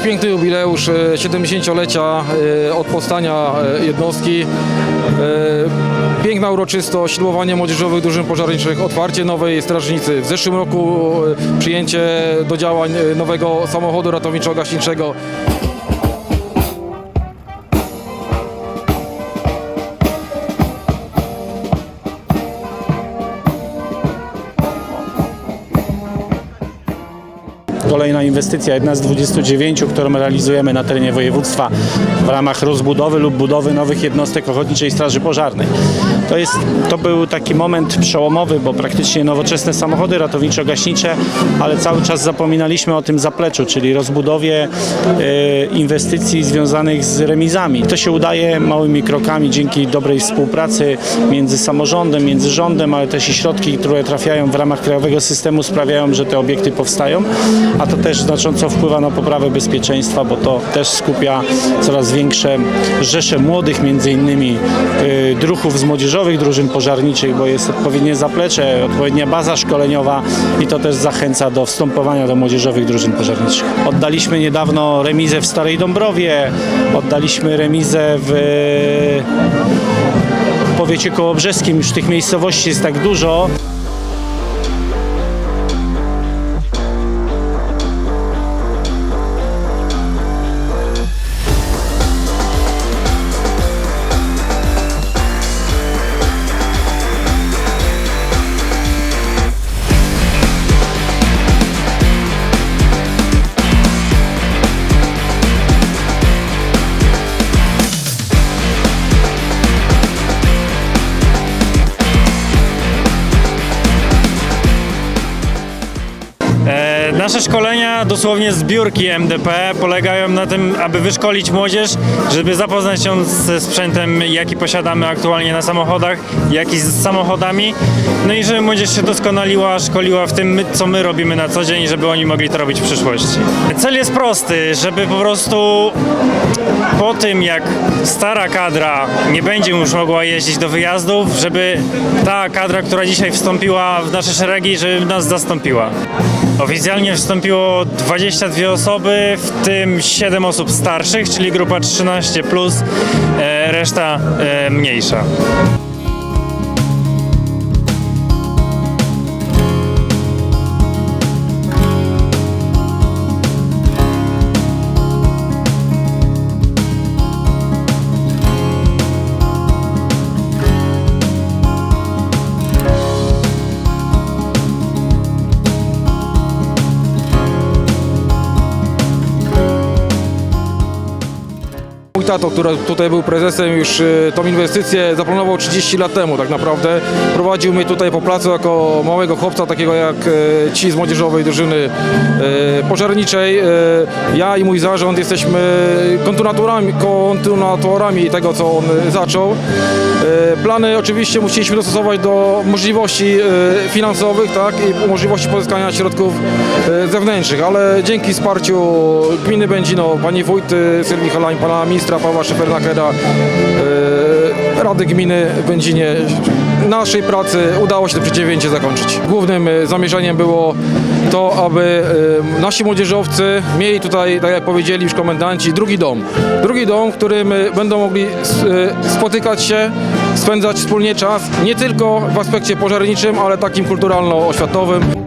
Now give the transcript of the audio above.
piękny jubileusz e, 70-lecia e, od powstania e, jednostki. E, Piękna uroczystość, ślubowanie młodzieżowych drużyn pożarniczych, otwarcie nowej strażnicy. W zeszłym roku e, przyjęcie do działań e, nowego samochodu ratowniczo-gaśniczego. Kolejna inwestycja, jedna z 29, którą realizujemy na terenie województwa w ramach rozbudowy lub budowy nowych jednostek Ochotniczej Straży Pożarnej. To, jest, to był taki moment przełomowy, bo praktycznie nowoczesne samochody ratowniczo-gaśnicze, ale cały czas zapominaliśmy o tym zapleczu, czyli rozbudowie e, inwestycji związanych z remizami. To się udaje małymi krokami dzięki dobrej współpracy między samorządem, między rządem, ale też i środki, które trafiają w ramach krajowego systemu sprawiają, że te obiekty powstają, a to też znacząco wpływa na poprawę bezpieczeństwa, bo to też skupia coraz większe rzesze młodych, między innymi y, druhów z młodzieżowych drużyn pożarniczych, bo jest odpowiednie zaplecze, odpowiednia baza szkoleniowa i to też zachęca do wstępowania do młodzieżowych drużyn pożarniczych. Oddaliśmy niedawno remizę w Starej Dąbrowie, oddaliśmy remizę w powiecie kołobrzeskim, już tych miejscowości jest tak dużo. Nasze szkolenia, dosłownie zbiórki MDP, polegają na tym, aby wyszkolić młodzież, żeby zapoznać się ze sprzętem, jaki posiadamy aktualnie na samochodach, jak i z samochodami. No i żeby młodzież się doskonaliła, szkoliła w tym, co my robimy na co dzień, żeby oni mogli to robić w przyszłości. Cel jest prosty, żeby po prostu po tym, jak stara kadra nie będzie już mogła jeździć do wyjazdów, żeby ta kadra, która dzisiaj wstąpiła w nasze szeregi, żeby nas zastąpiła. Oficjalnie wstąpiło 22 osoby, w tym 7 osób starszych, czyli grupa 13, plus, e, reszta e, mniejsza. Mój tato, który tutaj był prezesem, już e, tą inwestycję zaplanował 30 lat temu tak naprawdę. Prowadził mnie tutaj po placu jako małego chłopca, takiego jak e, ci z młodzieżowej drużyny e, pożarniczej. Ja i mój zarząd jesteśmy kontynuatorami, kontynuatorami tego, co on zaczął. Plany oczywiście musieliśmy dostosować do możliwości finansowych tak, i możliwości pozyskania środków zewnętrznych, ale dzięki wsparciu gminy Będzino, pani wójt Sylwii Halań, pana ministra Pawła Szefernakera, e, Rady Gminy w Będzinie, naszej pracy udało się to przedsięwzięcie zakończyć. Głównym e, zamierzeniem było to, aby e, nasi młodzieżowcy mieli tutaj, tak jak powiedzieli już komendanci, drugi dom. Drugi dom, w którym e, będą mogli spotykać się, spędzać wspólnie czas, nie tylko w aspekcie pożarniczym, ale takim kulturalno-oświatowym.